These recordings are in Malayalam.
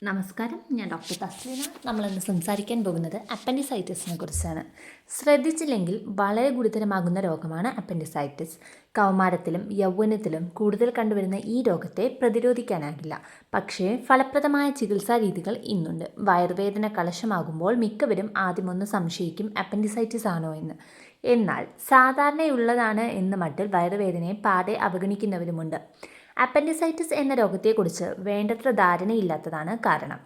നമസ്കാരം ഞാൻ ഡോക്ടർ തസ്ലീന. നമ്മളിന്ന് സംസാരിക്കാൻ പോകുന്നത് അപ്പൻഡിസൈറ്റിസിനെ കുറിച്ചാണ്. ശ്രദ്ധിച്ചില്ലെങ്കിൽ വളരെ ഗുരുതരമാകുന്ന രോഗമാണ് അപ്പൻഡിസൈറ്റിസ്. കൗമാരത്തിലും യൗവനത്തിലും കൂടുതൽ കണ്ടുവരുന്ന ഈ രോഗത്തെ പ്രതിരോധിക്കാനാകില്ല. പക്ഷേ ഫലപ്രദമായ ചികിത്സാ രീതികൾ ഇന്നുണ്ട്. വയറുവേദന കലശമാകുമ്പോൾ മിക്കവരും ആദ്യമൊന്ന് സംശയിക്കും അപ്പൻഡിസൈറ്റിസ് ആണോ എന്ന്. എന്നാൽ സാധാരണയുള്ളതാണ് എന്ന മട്ടിൽ വയറുവേദനയെ പാടെ അവഗണിക്കുന്നവരുമുണ്ട്. അപ്പൻഡിസൈറ്റിസ് എന്ന രോഗത്തെക്കുറിച്ച് വേണ്ടത്ര ധാരണയില്ലാത്തതാണ് കാരണം.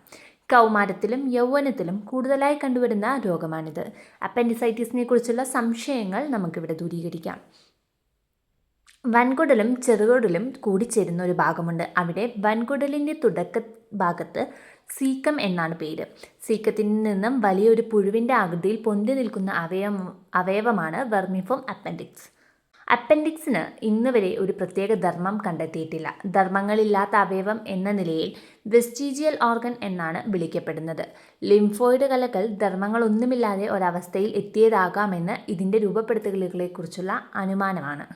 കൗമാരത്തിലും യൗവനത്തിലും കൂടുതലായി കണ്ടുവരുന്ന രോഗമാണിത്. അപ്പൻഡിസൈറ്റിസിനെ കുറിച്ചുള്ള സംശയങ്ങൾ നമുക്കിവിടെ ദൂരീകരിക്കാം. വൻകുടലും ചെറുകുടലും കൂടിച്ചേരുന്ന ഒരു ഭാഗമുണ്ട്. അവിടെ വൻകുടലിന്റെ തുടക്ക ഭാഗത്ത് സീക്കം എന്നാണ് പേര്. സീക്കത്തിൽ നിന്നും വലിയൊരു പുഴുവിന്റെ ആകൃതിയിൽ പൊന്തി നിൽക്കുന്ന അവയവം അവയവമാണ് വെർമിഫോം അപ്പൻഡിക്സ്. അപ്പൻഡിക്സിന് ഇന്ന് വരെ ഒരു പ്രത്യേക ധർമ്മം കണ്ടെത്തിയിട്ടില്ല. ധർമ്മങ്ങളില്ലാത്ത അവയവം എന്ന നിലയിൽ വെസ്റ്റീജിയൽ ഓർഗൻ എന്നാണ് വിളിക്കപ്പെടുന്നത്. ലിംഫോയിഡ് കലകൾ ധർമ്മങ്ങളൊന്നുമില്ലാതെ ഒരവസ്ഥയിൽ എത്തിയതാകാമെന്ന് ഇതിന്റെ രൂപപ്പെടുത്തലുകളെക്കുറിച്ചുള്ള അനുമാനമാണ്.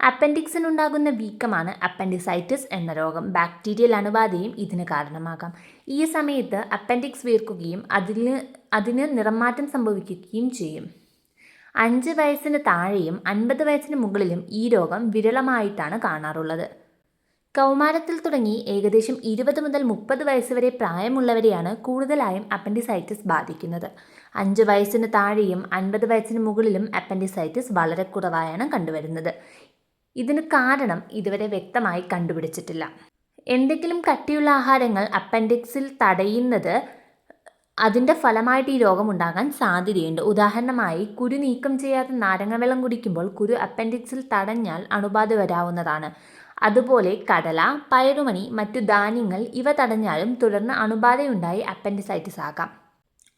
അപ്പൻഡിക്സിനുണ്ടാകുന്ന വീക്കമാണ് അപ്പൻഡിസൈറ്റിസ് എന്ന രോഗം. ബാക്ടീരിയൽ അണുബാധയും ഇതിന് കാരണമാകാം. ഈ സമയത്ത് അപ്പൻഡിക്സ് വീർക്കുകയും അതിന് അതിന് നിറംമാറ്റം സംഭവിക്കുകയും ചെയ്യും. അഞ്ച് വയസ്സിന് താഴെയും അൻപത് വയസ്സിന് മുകളിലും ഈ രോഗം വിരളമായിട്ടാണ് കാണാറുള്ളത്. കൗമാരത്തിൽ തുടങ്ങി ഏകദേശം ഇരുപത് മുതൽ മുപ്പത് വയസ്സ് വരെ പ്രായമുള്ളവരെയാണ് കൂടുതലായും അപ്പൻഡിസൈറ്റിസ് ബാധിക്കുന്നത്. അഞ്ച് വയസ്സിന് താഴെയും അൻപത് വയസ്സിന് മുകളിലും അപ്പൻഡിസൈറ്റിസ് വളരെ കുറവായാണ് കണ്ടുവരുന്നത്. ഇതിന് കാരണം ഇതുവരെ വ്യക്തമായി കണ്ടുപിടിച്ചിട്ടില്ല. എന്തെങ്കിലും കട്ടിയുള്ള ആഹാരങ്ങൾ അപ്പൻഡിക്സിൽ തടയുന്നത് അതിന്റെ ഫലമായിട്ട് ഈ രോഗം ഉണ്ടാകാൻ സാധ്യതയുണ്ട്. ഉദാഹരണമായി കുരു നീക്കം ചെയ്യാതെ നാരങ്ങ വെള്ളം കുടിക്കുമ്പോൾ കുരു അപ്പൻഡിക്സിൽ തടഞ്ഞാൽ അണുബാധ വരാവുന്നതാണ്. അതുപോലെ കടല പയറുമണി മറ്റു ധാന്യങ്ങൾ ഇവ തടഞ്ഞാലും തുടർന്ന് അണുബാധയുണ്ടായി അപ്പൻഡിസൈറ്റിസ് ആകാം.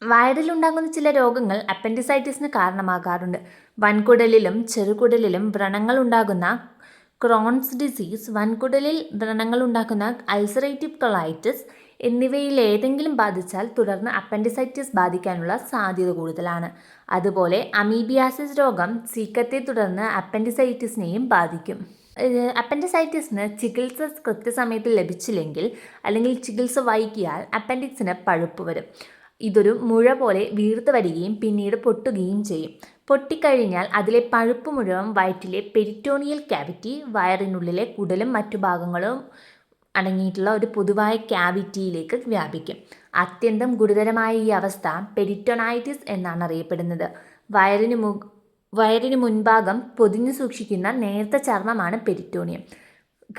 വയറിലുണ്ടാകുന്ന ചില രോഗങ്ങൾ അപ്പൻഡിസൈറ്റിസിന് കാരണമാകാറുണ്ട്. വൻകുടലിലും ചെറുകുടലിലും വ്രണങ്ങൾ ഉണ്ടാകുന്ന ക്രോൺസ് ഡിസീസ് വൻകുടലിൽ വ്രണങ്ങൾ ഉണ്ടാക്കുന്ന അൾസറേറ്റീവ് കൊളൈറ്റിസ് എന്നിവയിൽ ഏതെങ്കിലും ബാധിച്ചാൽ തുടർന്ന് അപ്പൻഡിസൈറ്റിസ് ബാധിക്കാനുള്ള സാധ്യത കൂടുതലാണ്. അതുപോലെ അമീബിയാസിസ് രോഗം സീക്കത്തെ തുടർന്ന് അപ്പൻഡിസൈറ്റിസിനെയും ബാധിക്കും. അപ്പൻഡിസൈറ്റിസിന് ചികിത്സ കൃത്യസമയത്ത് ലഭിച്ചില്ലെങ്കിൽ അല്ലെങ്കിൽ ചികിത്സ വൈകിയാൽ അപ്പൻഡിക്സിന് പഴുപ്പ് വരും. ഇതൊരു മുഴ പോലെ വീർത്ത് വരികയും പിന്നീട് പൊട്ടുകയും ചെയ്യും. പൊട്ടിക്കഴിഞ്ഞാൽ അതിലെ പഴുപ്പ് മുഴുവൻ വയറ്റിലെ പെരിറ്റോണിയൽ ക്യാവിറ്റി വയറിനുള്ളിലെ കുടലും മറ്റു ഭാഗങ്ങളും അടങ്ങിയിട്ടുള്ള ഒരു പൊതുവായ ക്യാവിറ്റിയിലേക്ക് വ്യാപിക്കും. അത്യന്തം ഗുരുതരമായ ഈ അവസ്ഥ പെരിറ്റോണൈറ്റിസ് എന്നാണ് അറിയപ്പെടുന്നത്. വയറിന് മു വയറിന് മുൻഭാഗം പൊതിഞ്ഞു സൂക്ഷിക്കുന്ന നേർത്ത ചർമ്മമാണ് പെരിറ്റോണിയം.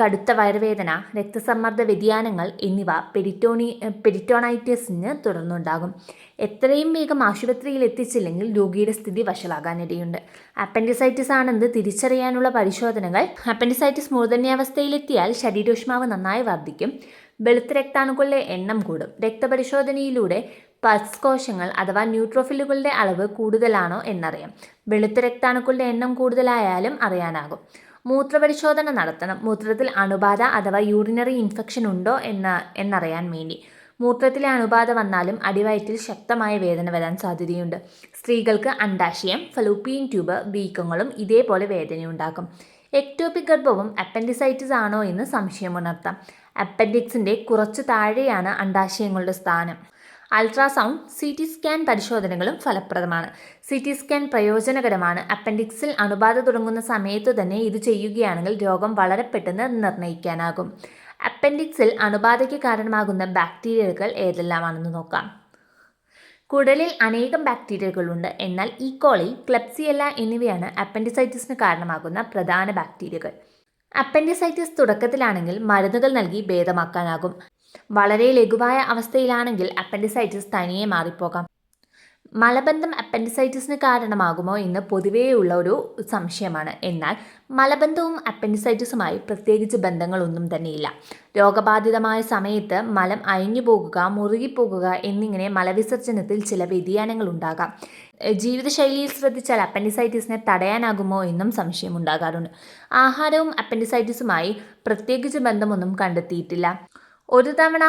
കടുത്ത വയറുവേദന രക്തസമ്മർദ്ദ വ്യതിയാനങ്ങൾ എന്നിവ പെരിറ്റോണി പെരിറ്റോണൈറ്റിസിന് തുടർന്നുണ്ടാകും. എത്രയും വേഗം ആശുപത്രിയിൽ എത്തിച്ചില്ലെങ്കിൽ രോഗിയുടെ സ്ഥിതി വഷളാകാനിടയുണ്ട്. അപ്പൻഡിസൈറ്റിസ് ആണെന്ന് തിരിച്ചറിയാനുള്ള പരിശോധനകൾ. അപ്പൻഡിസൈറ്റിസ് മൂർധന്യാവസ്ഥയിലെത്തിയാൽ ശരീരോഷ്മാവ് നന്നായി വർദ്ധിക്കും. വെളുത്ത രക്താണുക്കളുടെ എണ്ണം കൂടും. രക്തപരിശോധനയിലൂടെ പൾസ് കോശങ്ങൾ അഥവാ ന്യൂട്രോഫിലുകളുടെ അളവ് കൂടുതലാണോ എന്നറിയാം. വെളുത്ത രക്താണുക്കളുടെ എണ്ണം കൂടുതലായാലും അറിയാനാകും. മൂത്രപരിശോധന നടത്തണം. മൂത്രത്തിൽ അണുബാധ അഥവാ യൂറിനറി ഇൻഫെക്ഷൻ ഉണ്ടോ എന്ന് എന്നറിയാൻ വേണ്ടി. മൂത്രത്തിലെ അണുബാധ വന്നാലും അടിവയറ്റിൽ ശക്തമായ വേദന വരാൻ സാധ്യതയുണ്ട്. സ്ത്രീകൾക്ക് അണ്ടാശയം ഫലൂപ്പിയൻ ട്യൂബ് വീക്കങ്ങളും ഇതേപോലെ വേദനയുണ്ടാക്കും. എക്ടോപിക് ഗർഭവും അപ്പൻഡിസൈറ്റിസ് ആണോ എന്ന് സംശയമുണർത്താം അപ്പൻഡിക്സിന്റെ കുറച്ചു താഴെയാണ് അണ്ടാശയങ്ങളുടെ സ്ഥാനം. അൾട്രാസൗണ്ട് സി ടി സ്കാൻ പരിശോധനകളും ഫലപ്രദമാണ്. സി ടി സ്കാൻ പ്രയോജനകരമാണ്. അപ്പൻഡിക്സിൽ അണുബാധ തുടങ്ങുന്ന സമയത്തു തന്നെ ഇത് ചെയ്യുകയാണെങ്കിൽ രോഗം വളരെ പെട്ടെന്ന് നിർണയിക്കാനാകും അപ്പൻഡിക്സിൽ അണുബാധയ്ക്ക് കാരണമാകുന്ന ബാക്ടീരിയകൾ ഏതെല്ലാമാണെന്ന് നോക്കാം. കുടലിൽ അനേകം ബാക്ടീരിയകളുണ്ട്. എന്നാൽ ഈക്കോളി ക്ലെപ്സിയല്ല എന്നിവയാണ് അപ്പൻഡിസൈറ്റിസിന് കാരണമാകുന്ന പ്രധാന ബാക്ടീരിയകൾ. അപ്പൻഡിസൈറ്റിസ് തുടക്കത്തിലാണെങ്കിൽ മരുന്നുകൾ നൽകി ഭേദമാക്കാനാകും. വളരെ ലഘുവായ അവസ്ഥയിലാണെങ്കിൽ അപ്പൻഡിസൈറ്റിസ് തനിയെ മാറിപ്പോകാം. മലബന്ധം അപ്പൻഡിസൈറ്റിസിന് കാരണമാകുമോ എന്ന് പൊതുവേയുള്ള ഒരു സംശയമാണ്. എന്നാൽ മലബന്ധവും അപ്പൻഡിസൈറ്റിസുമായി പ്രത്യേകിച്ച് ബന്ധങ്ങളൊന്നും തന്നെയില്ല. രോഗബാധിതമായ സമയത്ത് മലം അയഞ്ഞു പോകുക മുറുകിപ്പോകുക എന്നിങ്ങനെ മലവിസർജനത്തിൽ ചില വ്യതിയാനങ്ങൾ ഉണ്ടാകാം ജീവിതശൈലിയിൽ ശ്രദ്ധിച്ചാൽ അപ്പൻഡിസൈറ്റിസിനെ തടയാനാകുമോ എന്നും സംശയമുണ്ടാകാറുണ്ട്. ആഹാരവും അപ്പൻഡിസൈറ്റിസുമായി പ്രത്യേകിച്ച് ബന്ധമൊന്നും കണ്ടെത്തിയിട്ടില്ല. ഒരു തവണ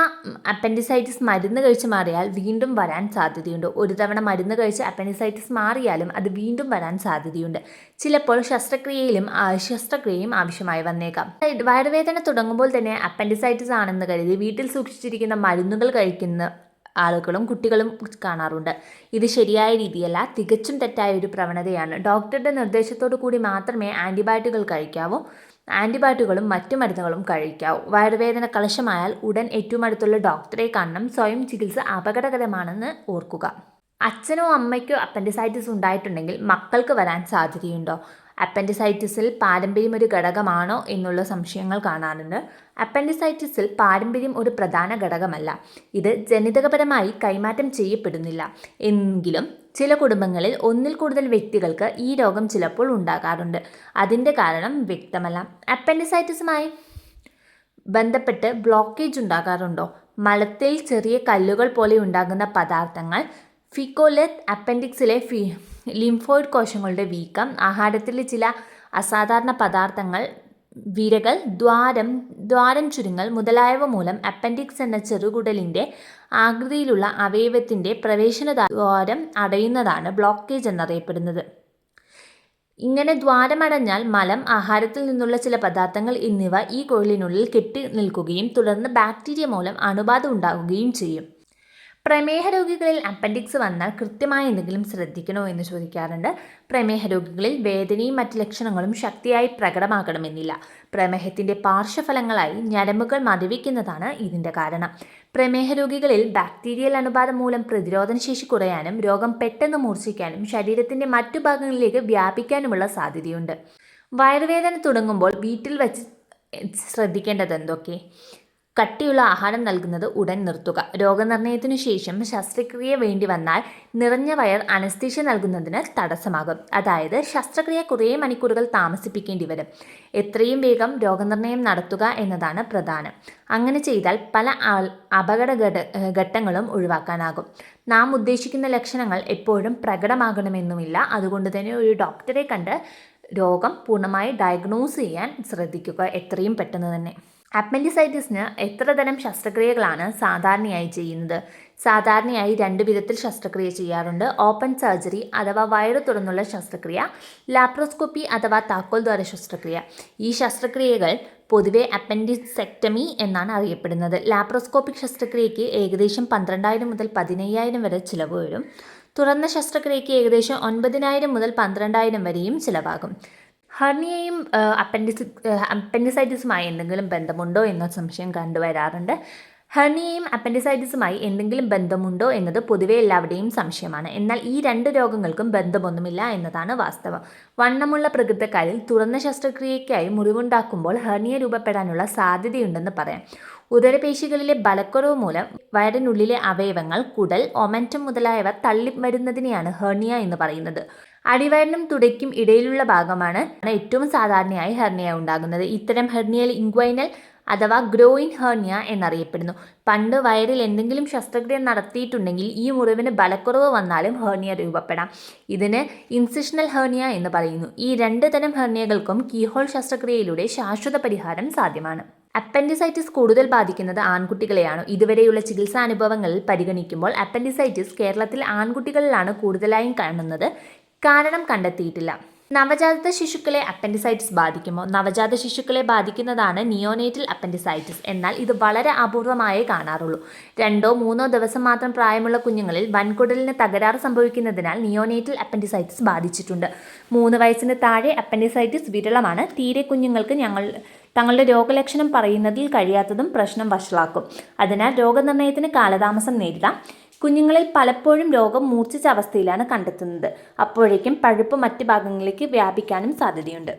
അപ്പൻഡിസൈറ്റിസ് മരുന്ന് കഴിച്ച് മാറിയാൽ വീണ്ടും വരാൻ സാധ്യതയുണ്ട്. ഒരു തവണ മരുന്ന് കഴിച്ച് അപ്പൻഡിസൈറ്റിസ് മാറിയാലും അത് വീണ്ടും വരാൻ സാധ്യതയുണ്ട്. ചിലപ്പോൾ ശസ്ത്രക്രിയയിലും ശസ്ത്രക്രിയയും ആവശ്യമായി വന്നേക്കാം. വയറുവേദന തുടങ്ങുമ്പോൾ തന്നെ അപ്പൻഡിസൈറ്റിസ് ആണെന്ന് കരുതി വീട്ടിൽ സൂക്ഷിച്ചിരിക്കുന്ന മരുന്നുകൾ കഴിക്കുന്ന ആളുകളും കുട്ടികളും കാണാറുണ്ട്. ഇത് ശരിയായ രീതിയല്ല തികച്ചും തെറ്റായ ഒരു പ്രവണതയാണ്. ഡോക്ടറുടെ നിർദ്ദേശത്തോടു കൂടി മാത്രമേ ആന്റിബയോട്ടിക്കുകൾ കഴിക്കാവൂ. ആന്റിബയോട്ടിക്കുകളും മറ്റു മരുന്നുകളും കഴിക്കാവൂ. വയറുവേദന കലശമായാൽ ഉടൻ ഏറ്റവും അടുത്തുള്ള ഡോക്ടറെ കാണണം. സ്വയം ചികിത്സ അപകടകരമാണെന്ന് ഓർക്കുക. അച്ഛനോ അമ്മയ്ക്കോ അപ്പൻഡിസൈറ്റിസ് ഉണ്ടായിട്ടുണ്ടെങ്കിൽ മക്കൾക്ക് വരാൻ സാധ്യതയുണ്ടോ? അപ്പൻഡിസൈറ്റിസിൽ പാരമ്പര്യം ഒരു ഘടകമാണോ എന്നുള്ള സംശയങ്ങൾ കാണാറുണ്ട് അപ്പൻഡിസൈറ്റിസിൽ പാരമ്പര്യം ഒരു പ്രധാന ഘടകമല്ല. ഇത് ജനിതകപരമായി കൈമാറ്റം ചെയ്യപ്പെടുന്നില്ല. എങ്കിലും ചില കുടുംബങ്ങളിൽ ഒന്നിൽ കൂടുതൽ വ്യക്തികൾക്ക് ഈ രോഗം ചിലപ്പോൾ ഉണ്ടാകാറുണ്ട്. അതിന്റെ കാരണം വ്യക്തമല്ല. അപ്പൻഡിസൈറ്റിസുമായി ബന്ധപ്പെട്ട് ബ്ലോക്കേജ് ഉണ്ടാകാറുണ്ടോ? മലത്തിൽ ചെറിയ കല്ലുകൾ പോലെ ഉണ്ടാകുന്ന പദാർത്ഥങ്ങൾ ഫിക്കോലെത്ത് അപ്പൻഡിക്സിലെ ഫി ലിംഫോയിഡ് കോശങ്ങളുടെ വീക്കം ആഹാരത്തിലെ ചില അസാധാരണ പദാർത്ഥങ്ങൾ വിരകൾ ദ്വാരം ദ്വാരം ചുരുങ്ങൽ മുതലായവ മൂലം അപ്പൻഡിക്സ് എന്ന ചെറുകുടലിന്റെ ആകൃതിയിലുള്ള അവയവത്തിന്റെ പ്രവേശന ദ്വാരം അടയുന്നതാണ് ബ്ലോക്കേജ് എന്നറിയപ്പെടുന്നത്. ഇങ്ങനെ ദ്വാരമടഞ്ഞാൽ മലം ആഹാരത്തിൽ നിന്നുള്ള ചില പദാർത്ഥങ്ങൾ എന്നിവ ഈ കുഴലിനുള്ളിൽ കെട്ടി നിൽക്കുകയും തുടർന്ന് ബാക്ടീരിയ മൂലം അണുബാധ ഉണ്ടാകുകയും ചെയ്യും. പ്രമേഹ രോഗികളിൽ അപ്പൻഡിക്സ് വന്നാൽ കൃത്യമായി എന്തെങ്കിലും ശ്രദ്ധിക്കണോ എന്ന് ചോദിക്കാറുണ്ട്. പ്രമേഹ രോഗികളിൽ വേദനയും മറ്റ് ലക്ഷണങ്ങളും ശക്തിയായി പ്രകടമാകണമെന്നില്ല. പ്രമേഹത്തിന്റെ പാർശ്വഫലങ്ങളായി ഞരമ്പുകൾ മതിവിക്കുന്നതാണ് ഇതിന്റെ കാരണം. പ്രമേഹ രോഗികളിൽ ബാക്ടീരിയൽ അണുബാധ മൂലം പ്രതിരോധനശേഷി കുറയാനും രോഗം പെട്ടെന്ന് മൂർച്ഛിക്കാനും ശരീരത്തിന്റെ മറ്റു ഭാഗങ്ങളിലേക്ക് വ്യാപിക്കാനുമുള്ള സാധ്യതയുണ്ട്. വയറുവേദന തുടങ്ങുമ്പോൾ വീട്ടിൽ വച്ച് ശ്രദ്ധിക്കേണ്ടത് എന്തൊക്കെ? കട്ടിയുള്ള ആഹാരം നൽകുന്നത് ഉടൻ നിർത്തുക. രോഗനിർണയത്തിനു ശേഷം ശസ്ത്രക്രിയ വേണ്ടി വന്നാൽ നിറഞ്ഞ വയർ അനസ്തീഷ്യ നൽകുന്നതിന് തടസ്സമാകും. അതായത് ശസ്ത്രക്രിയ കുറേ മണിക്കൂറുകൾ താമസിപ്പിക്കേണ്ടി വരും. എത്രയും വേഗം രോഗനിർണയം നടത്തുക എന്നതാണ് പ്രധാനം. അങ്ങനെ ചെയ്താൽ പല അപകട ഘട്ടങ്ങളും ഒഴിവാക്കാനാകും. നാം ഉദ്ദേശിക്കുന്ന ലക്ഷണങ്ങൾ എപ്പോഴും പ്രകടമാകണമെന്നുമില്ല. അതുകൊണ്ട് തന്നെ ഒരു ഡോക്ടറെ കണ്ട് രോഗം പൂർണമായി ഡയഗ്നോസ് ചെയ്യാൻ ശ്രദ്ധിക്കുക. എത്രയും പെട്ടെന്ന് തന്നെ. അപ്പൻഡിസൈറ്റിസിന് എത്ര തരം ശസ്ത്രക്രിയകളാണ് സാധാരണയായി ചെയ്യുന്നത്? സാധാരണയായി രണ്ട് വിധത്തിൽ ശസ്ത്രക്രിയ ചെയ്യാറുണ്ട്. ഓപ്പൺ സർജറി അഥവാ വയറ് തുറന്നുള്ള ശസ്ത്രക്രിയ ലാപ്രോസ്കോപ്പി അഥവാ താക്കോൽ ദ്വാര ശസ്ത്രക്രിയ. ഈ ശസ്ത്രക്രിയകൾ പൊതുവെ അപ്പൻഡിസെക്ടമി എന്നാണ് അറിയപ്പെടുന്നത്. ലാപ്രോസ്കോപ്പിക് ശസ്ത്രക്രിയയ്ക്ക് ഏകദേശം പന്ത്രണ്ടായിരം മുതൽ പതിനയ്യായിരം വരെ ചിലവ് വരും. തുറന്ന ശസ്ത്രക്രിയയ്ക്ക് ഏകദേശം ഒൻപതിനായിരം മുതൽ പന്ത്രണ്ടായിരം വരെയും ചിലവാകും. ഹെർണിയയും അപ്പൻഡിസ് അപ്പൻഡിസൈറ്റിസുമായി എന്തെങ്കിലും ബന്ധമുണ്ടോ എന്ന സംശയം കണ്ടുവരാറുണ്ട് ഹെർണിയയും അപ്പൻഡിസൈറ്റിസുമായി എന്തെങ്കിലും ബന്ധമുണ്ടോ എന്നത് പൊതുവെ എല്ലാവരുടെയും സംശയമാണ്. എന്നാൽ ഈ രണ്ട് രോഗങ്ങൾക്കും ബന്ധമൊന്നുമില്ല എന്നതാണ് വാസ്തവം. വണ്ണമുള്ള പ്രകൃതക്കാരിൽ തുറന്ന ശസ്ത്രക്രിയയ്ക്കായി മുറിവുണ്ടാക്കുമ്പോൾ ഹെർണിയ രൂപപ്പെടാനുള്ള സാധ്യതയുണ്ടെന്ന് പറയാം. ഉദരപേശികളിലെ ബലക്കുറവ് മൂലം വയറിനുള്ളിലെ അവയവങ്ങൾ കുടൽ ഒമന്റം മുതലായവ തള്ളി വരുന്നതിനെയാണ് ഹെർണിയ എന്ന് പറയുന്നത്. അടിവയറിനും തുടയ്ക്കും ഇടയിലുള്ള ഭാഗമാണ് ഏറ്റവും സാധാരണയായി ഹെർണിയ ഉണ്ടാകുന്നത്. ഇത്തരം ഹെർണിയൽ ഇൻക്വൈനൽ അഥവാ ഗ്രോയിൻ ഹെർണിയ എന്നറിയപ്പെടുന്നു. പണ്ട് വയറിൽ എന്തെങ്കിലും ശസ്ത്രക്രിയ നടത്തിയിട്ടുണ്ടെങ്കിൽ ഈ മുറിവിന് ബലക്കുറവ് വന്നാലും ഹെർണിയ രൂപപ്പെടാം. ഇതിന് ഇൻസിഷണൽ ഹെർണിയ എന്ന് പറയുന്നു. ഈ രണ്ട് തരം ഹെർണിയകൾക്കും കീഹോൾ ശസ്ത്രക്രിയയിലൂടെ ശാശ്വത പരിഹാരം സാധ്യമാണ്. അപ്പൻഡിസൈറ്റിസ് കൂടുതൽ ബാധിക്കുന്നത് ആൺകുട്ടികളെയാണ്. ഇതുവരെയുള്ള ചികിത്സാ അനുഭവങ്ങളിൽ പരിഗണിക്കുമ്പോൾ അപ്പൻഡിസൈറ്റിസ് കേരളത്തിൽ ആൺകുട്ടികളിലാണ് കൂടുതലായും കാണുന്നത്. കാരണം കണ്ടെത്തിയിട്ടില്ല. നവജാത ശിശുക്കളെ അപ്പൻഡിസൈറ്റിസ് ബാധിക്കുമോ? നവജാത ശിശുക്കളെ ബാധിക്കുന്നതാണ് നിയോനേറ്റൽ അപ്പൻഡിസൈറ്റിസ്. എന്നാൽ ഇത് വളരെ അപൂർവമായേ കാണാറുള്ളൂ. രണ്ടോ മൂന്നോ ദിവസം മാത്രം പ്രായമുള്ള കുഞ്ഞുങ്ങളിൽ വൻകുടലിന് തകരാറ് സംഭവിക്കുന്നതിനാൽ നിയോനേറ്റൽ അപ്പൻഡിസൈറ്റിസ് ബാധിച്ചിട്ടുണ്ട്. മൂന്ന് വയസ്സിന് താഴെ അപ്പൻഡിസൈറ്റിസ് വിരളമാണ്. തീരെ കുഞ്ഞുങ്ങൾക്ക് ഞങ്ങൾ തങ്ങളുടെ രോഗലക്ഷണം പറയുന്നതിൽ കഴിയാത്തതും പ്രശ്നം വഷളാക്കും. അതിനാൽ രോഗനിർണയത്തിന് കാലതാമസം നേരിടാം. കുഞ്ഞുങ്ങളിൽ പലപ്പോഴും രോഗം മൂർച്ഛിച്ച അവസ്ഥയിലാണ് കണ്ടെത്തുന്നത്. അപ്പോഴേക്കും പഴുപ്പ് മറ്റ് ഭാഗങ്ങളിലേക്ക് വ്യാപിക്കാനും സാധ്യതയുണ്ട്.